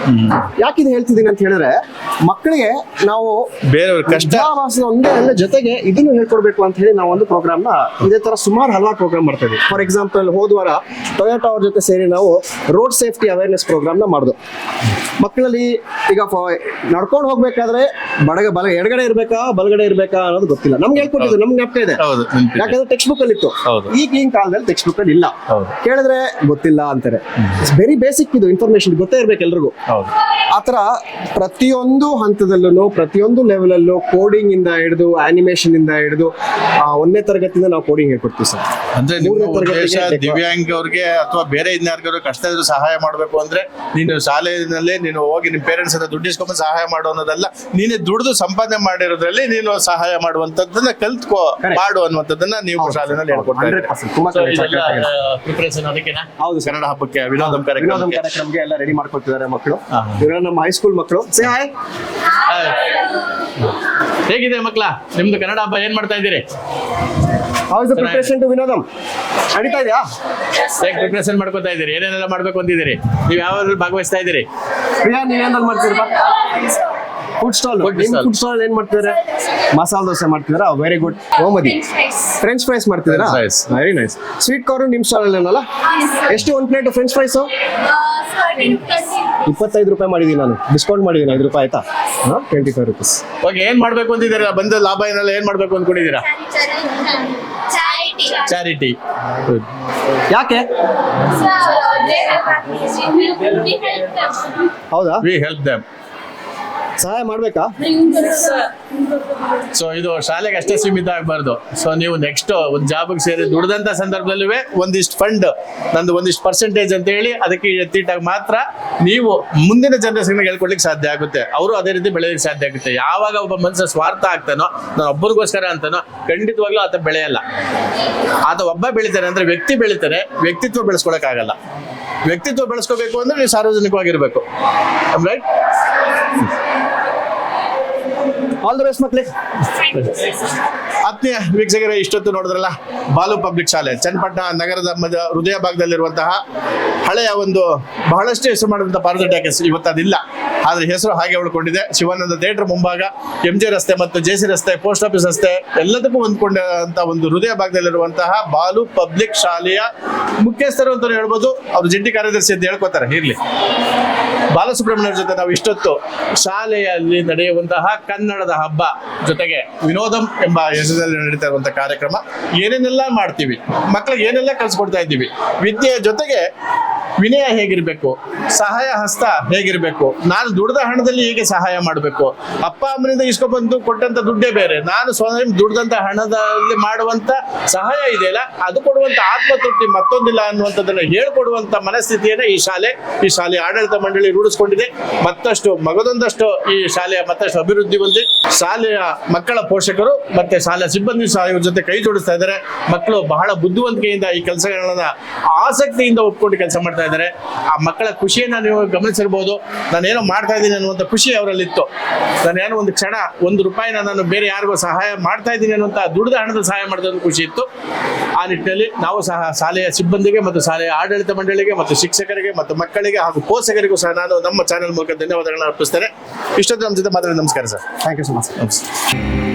[SPEAKER 3] ಯಾಕೆ ಇದು ಹೇಳ್ತಿದ್ದೀನಿ ಅಂತ ಹೇಳಿದ್ರೆ ಮಕ್ಕಳಿಗೆ ನಾವು
[SPEAKER 1] ಬೇರೆಯವ್ರ ಕಷ್ಟ.
[SPEAKER 3] ಒಂದೇ ಅಲ್ಲ ಜೊತೆಗೆ ಇದನ್ನು ಹೇಳ್ಕೊಡ್ಬೇಕು ಅಂತ ಹೇಳಿ ನಾವು ಒಂದು ಪ್ರೋಗ್ರಾಮ್ನ ಇದೇ ತರ ಸುಮಾರು ಹಲವಾರು ಪ್ರೋಗ್ರಾಮ್ ಮಾಡ್ತಾ ಇದ್ವಿ ಫಾರ್ ಎಕ್ಸಾಂಪಲ್ ಹೋದ್ವಾರ ಟೊಯೋಟಾ ಅವ್ರ ಜೊತೆ ಸೇರಿ ನಾವು ರೋಡ್ ಸೇಫ್ಟಿ ಅವೇರ್ನೆಸ್ ಪ್ರೋಗ್ರಾಮ್ನ ಮಕ್ಕಳಲ್ಲಿ ಈಗ ನಡ್ಕೊಂಡು ಹೋಗ್ಬೇಕಾದ್ರೆ ಬಡಗ ಬಲ ಎಡಗಡೆ ಇರ್ಬೇಕಾ ಬಲಗಡೆ ಇರ್ಬೇಕಾ ಅನ್ನೋದು ಗೊತ್ತಿಲ್ಲ ನಮ್ಗೆ ಹೇಳ್ಕೊಟ್ಟಿದ್ರು ನಮ್ಗೆ ಜ್ಞಾಪಕ ಇದೆ
[SPEAKER 1] ಹೌದು ನೆನ್ಪಿದೆ.
[SPEAKER 3] ಯಾಕಂದ್ರೆ ಟೆಕ್ಸ್ಟ್ ಬುಕ್ ಅಲ್ಲಿ ಇತ್ತು
[SPEAKER 1] ಹೌದು.
[SPEAKER 3] ಈಗಿನ ಕಾಲದಲ್ಲಿ ಟೆಕ್ಸ್ಟ್ ಬುಕ್ ಅಲ್ಲಿ ಇಲ್ಲ
[SPEAKER 1] ಹೌದು.
[SPEAKER 3] ಕೇಳಿದ್ರೆ ಗೊತ್ತಿಲ್ಲ ಅಂತಾರೆ ವೆರಿ ಬೇಸಿಕ್ ಇದು ಇನ್ಫಾರ್ಮೇಶನ್ ಗೊತ್ತೇ ಇರ್ಬೇಕು ಎಲ್ರಿಗೂ
[SPEAKER 1] ಹೌದು
[SPEAKER 3] ಆತರ ಪ್ರತಿಯೊಂದು ಹಂತದಲ್ಲೂ ಪ್ರತಿಯೊಂದು ಲೆವೆಲ್ ಅಲ್ಲೂ ಕೋಡಿಂಗ್ ಇಂದ ಹಿಡಿದು ಅನಿಮೇಷನ್ ಇಂದ ಹಿಡಿದು ಆ, ಒಂದನೇ ತರಗತಿಯಿಂದ ನಾವು ಕೋಡಿಂಗ್ ಹೇಳ್ಕೊಡ್ತೀವಿ ಸರ್
[SPEAKER 1] ಅಂದ್ರೆ ನಿಮ್ಮ
[SPEAKER 3] ಮೂರನೇ ತರಗತಿಗೆ
[SPEAKER 1] ಉದ್ದೇಶ
[SPEAKER 3] ಬೇಕು.
[SPEAKER 1] ದಿವ್ಯಾಂಗ ಅವ್ರಿಗೆ ಅಥವಾ ಬೇರೆ ಇನ್ಯಾರಿಗಾದ್ರು ಕಷ್ಟ ಇದ್ರು ಸಹಾಯ ಮಾಡ್ಬೇಕು ಅಂದ್ರೆ ನೀನು ಶಾಲೆಯಲ್ಲಿ ನೀನು ಹೋಗಿ ನಿಮ್ ಪೇರೆಂಟ್ಸ್ ಹತ್ರ ದುಡ್ಡಿಸ್ಕೊಂಡು ಸಹಾಯ ಮಾಡೋ ಅನ್ನೋದಲ್ಲ ನೀನೇ ದುಡ್ದು ಸಂಪಾದನೆ ಮಾಡಿರೋದ್ರಲ್ಲಿ ನೀನು ಸಹಾಯ ಮಾಡುವಂತದ್ದನ್ನ ಕಲ್ತ್ಕೋ. ಮಾಡು ಅನ್ನುವಂಥದ್ದನ್ನ ನೀವು ಶಾಲೆನಲ್ಲಿ?
[SPEAKER 3] ಹೌದು
[SPEAKER 1] ಕನ್ನಡ ಹಬ್ಬಕ್ಕೆ ವಿನೋದಂ ಕಾರ್ಯಕ್ರಮಕ್ಕೆ.
[SPEAKER 3] ಎಲ್ಲ ರೆಡಿ ಮಾಡ್ಕೊಳ್ತಿದ್ದಾರೆ ಮಕ್ಕಳು.
[SPEAKER 1] ಹಾ.
[SPEAKER 3] ಇವರು ನಮ್ಮ ಹೈಸ್ಕೂಲ್ ಮಕ್ಕಳು. ಸೇ ಹಾಯ್
[SPEAKER 1] ಹೇಗಿದೆ ಮಕ್ಕಳ? ನಿಮ್ದು ಕನ್ನಡ ಹಬ್ಬ ಏನ್ ಮಾಡ್ತಾ ಇದ್ದೀರಿ?
[SPEAKER 3] How is the preparation to Vinodam ನಡೀತಾ ಇದೆಯಾ?
[SPEAKER 1] ಹೇಗೆ ಪ್ರಿಪರೇಷನ್ ಮಾಡ್ಕೊತಾ ಇದ್ದೀರಿ? ಏನೇನೆಲ್ಲ ಮಾಡ್ಬೇಕು ಅಂತಿದ್ದೀರಿ? ನೀವು ಯಾವ್ದ್ರಲ್ಲಿ ಭಾಗವಹಿಸ್ತಾ ಇದ್ದೀರಿ?
[SPEAKER 3] ಪ್ರಿಯಾ ನೀವೇನಲ್ಲಿ ಮಾಡ್ತೀರಾ ಫುಡ್ ಸ್ಟಾಲ್ ಫುಡ್ ಸ್ಟಾಲ್ ಏನ್ ಮಾಡ್ತಿದ್ದಾರೆ ಮಸಾಲ ದೋಸೆ ಮಾಡ್ತಿದಾರ? ವೆರಿ ಗುಡ್ ಓಮದಿ ಫ್ರೆಂಚ್ ಫ್ರೈಸ್
[SPEAKER 1] ಮಾಡ್ತಿದಾರ?
[SPEAKER 3] ವೆರಿ ನೈಸ್ ಸ್ವೀಟ್ ಕಾರ್ನ್ ನಿಮ್ ಸ್ಟಾಲ್ ಅಲ್ಲಿ ಏನಲ್ಲ? ಎಷ್ಟು ಒಂದು ಪ್ಲೇಟ್ ಫ್ರೆಂಚ್ ಫ್ರೈಸ್ ಇಪ್ಪತ್ತೈದು ರೂಪಾಯಿ ಮಾಡಿದೀನಿ ನಾನು. ಡಿಸ್ಕೌಂಟ್ ಮಾಡಿದೀನಿ ಐದು ರೂಪಾಯಿ ಆಯ್ತಾ? ಟ್ವೆಂಟಿ ಫೈವ್ ರುಪೀಸ್
[SPEAKER 1] ಓಕೆ ಏನ್ ಮಾಡ್ಬೇಕು ಅಂತಿದ್ದೀರಾ? ಬಂದ ಲಾಭ ಏನೆಲ್ಲ ಏನ್ ಮಾಡ್ಬೇಕು ಅಂದ್ಕೊಂಡಿದ್ದೀರಾ ಚಾರಿಟಿ
[SPEAKER 3] ಯಾಕೆ? ಹೌದಾ?
[SPEAKER 1] ವಿ ಹೆಲ್ಪ್ ದಮ್
[SPEAKER 3] ಸಹಾಯ ಮಾಡ್ಬೇಕಾ?
[SPEAKER 1] ಸೊ ಇದು ಶಾಲೆಗೆ ಅಷ್ಟೇ ಸೀಮಿತ ಆಗಬಾರ್ದು. ಸೊ ನೀವು ನೆಕ್ಸ್ಟ್ ಒಂದು ಜಾಬ್ಗೆ ಸೇರಿ ದುಡ್ದಂತ ಸಂದರ್ಭದಲ್ಲೂ ಒಂದಿಷ್ಟು ಫಂಡ್ ನಂದು ಒಂದಿಷ್ಟು ಪರ್ಸೆಂಟೇಜ್ ಅಂತ ಹೇಳಿ ಅದಕ್ಕೆ ಎತ್ತಿಟ್ಟಾಗ ಮಾತ್ರ ನೀವು ಮುಂದಿನ ಜನರೇಷನ್ಗೆ ಹೇಳ್ಕೊಡ್ಲಿಕ್ಕೆ ಸಾಧ್ಯ ಆಗುತ್ತೆ. ಅವರು ಅದೇ ರೀತಿ ಬೆಳೆಯಲಿಕ್ಕೆ ಸಾಧ್ಯ ಆಗುತ್ತೆ. ಯಾವಾಗ ಒಬ್ಬ ಮನುಷ್ಯ ಸ್ವಾರ್ಥ ಆಗ್ತಾನೋ, ನಾನು ಒಬ್ಬರಿಗೋಸ್ಕರ ಅಂತಾನೋ, ಖಂಡಿತವಾಗ್ಲೂ ಆತ ಬೆಳೆಯಲ್ಲ. ಆತ ಒಬ್ಬ ಬೆಳಿತಾನೆ ಅಂದ್ರೆ ವ್ಯಕ್ತಿ ಬೆಳಿತಾರೆ, ವ್ಯಕ್ತಿತ್ವ ಬೆಳೆಸ್ಕೊಳಕ್ಕಾಗಲ್ಲ. ವ್ಯಕ್ತಿತ್ವ ಬೆಳೆಸ್ಕೋಬೇಕು ಅಂದ್ರೆ ನೀವು ಸಾರ್ವಜನಿಕವಾಗಿರ್ಬೇಕು. ರೈಟ್
[SPEAKER 3] ಆಲ್ ದ ಬೆಸ್ಟ್ ಮಕ್ಕಳೇ
[SPEAKER 1] ಆತ್ಮೀಯ ವೀಕ್ಷಕರೇ, ಇಷ್ಟೊತ್ತು ನೋಡಿದ್ರಲ್ಲ, ಬಾಲು ಪಬ್ಲಿಕ್ ಶಾಲೆ, ಚನ್ನಪಟ್ಟಣ ನಗರದ ಮಧ್ಯ ಹೃದಯ ಭಾಗದಲ್ಲಿರುವಂತಹ ಹಳೆಯ ಒಂದು ಬಹಳಷ್ಟು ಹೆಸರು ಮಾಡಿದಂಥ ಪಾರದಟ್ಯಾಕೆ ಇವತ್ತು ಅದಿಲ್ಲ. ಆದ್ರೆ ಹೆಸರು ಹಾಗೆ ಉಳ್ಕೊಂಡಿದೆ. ಶಿವಾನಂದ ಥಿಯೇಟರ್ ಮುಂಭಾಗ ಎಂ ಜೆ ರಸ್ತೆ ಮತ್ತು ಜೆ ಸಿ ರಸ್ತೆ ಪೋಸ್ಟ್ ಆಫೀಸ್ ರಸ್ತೆ, ಎಲ್ಲದಕ್ಕೂ ಹೊಂದ್ಕೊಂಡಂತ ಒಂದು ಹೃದಯ ಭಾಗದಲ್ಲಿರುವಂತಹ ಬಾಲು ಪಬ್ಲಿಕ್ ಶಾಲೆಯ ಮುಖ್ಯಸ್ಥರು ಅಂತ ಹೇಳ್ಬೋದು. ಅವ್ರು ಜಂಟಿ ಕಾರ್ಯದರ್ಶಿ ಅಂತ ಹೇಳ್ಕೊತಾರೆ, ಇರ್ಲಿ. ಬಾಲಸುಬ್ರಹ್ಮಣ್ಯರ ಜೊತೆ ನಾವು ಇಷ್ಟೊತ್ತು ಶಾಲೆಯಲ್ಲಿ ನಡೆಯುವಂತಹ ಕನ್ನಡದ ಹಬ್ಬ ಜೊತೆಗೆ ವಿನೋದಂ ಎಂಬ ಹೆಸರಿನಲ್ಲಿ ನಡೀತಾ ಇರುವಂತಹ ಕಾರ್ಯಕ್ರಮ. ಏನೇನೆಲ್ಲ ಮಾಡ್ತೀವಿ ಮಕ್ಕಳಿಗೆ ಏನೆಲ್ಲ ಕಲ್ಸ್ಕೊಡ್ತಾ ಇದ್ದೀವಿ, ವಿದ್ಯೆಯ ಜೊತೆಗೆ ವಿನಯ ಹೇಗಿರ್ಬೇಕು? ಸಹಾಯ, ಹಸ್ತ ಹೇಗಿರ್ಬೇಕು? ನಾನು ದುಡ್ದ ಹಣದಲ್ಲಿ ಹೇಗೆ ಸಹಾಯ ಮಾಡಬೇಕು? ಅಪ್ಪ ಅಮ್ಮನಿಂದ ಇಸ್ಕೊಬಂದು ಕೊಟ್ಟಂತ ದುಡ್ಡೇ ಬೇರೆ. ನಾನು ಸ್ವಯಂ ದುಡ್ದಂತ ಹಣದಲ್ಲಿ ಮಾಡುವಂತ ಸಹಾಯ ಇದೆಯಲ್ಲ ಅದು ಕೊಡುವಂತ ಆತ್ಮತೃಪ್ತಿ ಮತ್ತೊಂದಿಲ್ಲ ಅನ್ನುವಂಥದ್ದನ್ನ ಹೇಳ್ಕೊಡುವಂತ ಮನಸ್ಥಿತಿಯನ್ನ ಈ ಶಾಲೆ ಈ ಶಾಲೆ ಆಡಳಿತ ಮಂಡಳಿ ರೂಢಿಸ್ಕೊಂಡಿದೆ. ಮತ್ತಷ್ಟು ಮಗದೊಂದಷ್ಟು ಈ ಶಾಲೆಯ ಮತ್ತಷ್ಟು ಅಭಿವೃದ್ಧಿ ಹೊಂದಿ ಶಾಲೆಯ ಮಕ್ಕಳ ಪೋಷಕರು ಮತ್ತೆ ಶಾಲೆಯ ಸಿಬ್ಬಂದಿ ಸಹ ಜೊತೆ ಕೈ ಜೋಡಿಸ್ತಾ ಇದ್ದಾರೆ. ಮಕ್ಕಳು ಬಹಳ ಬುದ್ಧಿವಂತಿಕೆಯಿಂದ ಈ ಕೆಲಸಗಳನ್ನ ಆಸಕ್ತಿಯಿಂದ ಒಪ್ಕೊಂಡು ಕೆಲಸ ಮಾಡ್ತಾ ಇದ್ದಾರೆ. ಆ ಮಕ್ಕಳ ಖುಷಿಯನ್ನ ನೀವು ಗಮನಿಸಿರ್ಬೋದು. ನಾನೇನೋ ಮಾಡ್ತಾ ಇದ್ದೀನಿ ಅನ್ನುವಂಥ ಖುಷಿ ಅವರಲ್ಲಿತ್ತು. ನಾನೇನೋ ಒಂದು ಕ್ಷಣ ಒಂದು ರೂಪಾಯಿನ ನಾನು ಬೇರೆ ಯಾರಿಗೂ ಸಹಾಯ ಮಾಡ್ತಾ ಇದ್ದೀನಿ ಅನ್ನುವಂಥ ದುಡಿದ ಹಣದ ಸಹಾಯ ಮಾಡಿದ ಖುಷಿ ಇತ್ತು. ಆ ನಿಟ್ಟಿನಲ್ಲಿ ನಾವು ಸಹ ಶಾಲೆಯ ಸಿಬ್ಬಂದಿಗೆ ಮತ್ತು ಶಾಲೆಯ ಆಡಳಿತ ಮಂಡಳಿಗೆ ಮತ್ತು ಶಿಕ್ಷಕರಿಗೆ ಮತ್ತು ಮಕ್ಕಳಿಗೆ ಹಾಗೂ ಪೋಷಕರಿಗೂ ಸಹ ನಾನು ನಮ್ಮ ಚಾನೆಲ್ ಮೂಲಕ ಧನ್ಯವಾದಗಳನ್ನು ಅರ್ಪಿಸ್ತೇನೆ. ಇಷ್ಟೊತ್ತು ನಮ್ಮ ಜೊತೆ ಮಾತಾಡಿ ನಮಸ್ಕಾರ sir.
[SPEAKER 3] Thank you so much
[SPEAKER 1] ನಮಸ್ತೆ.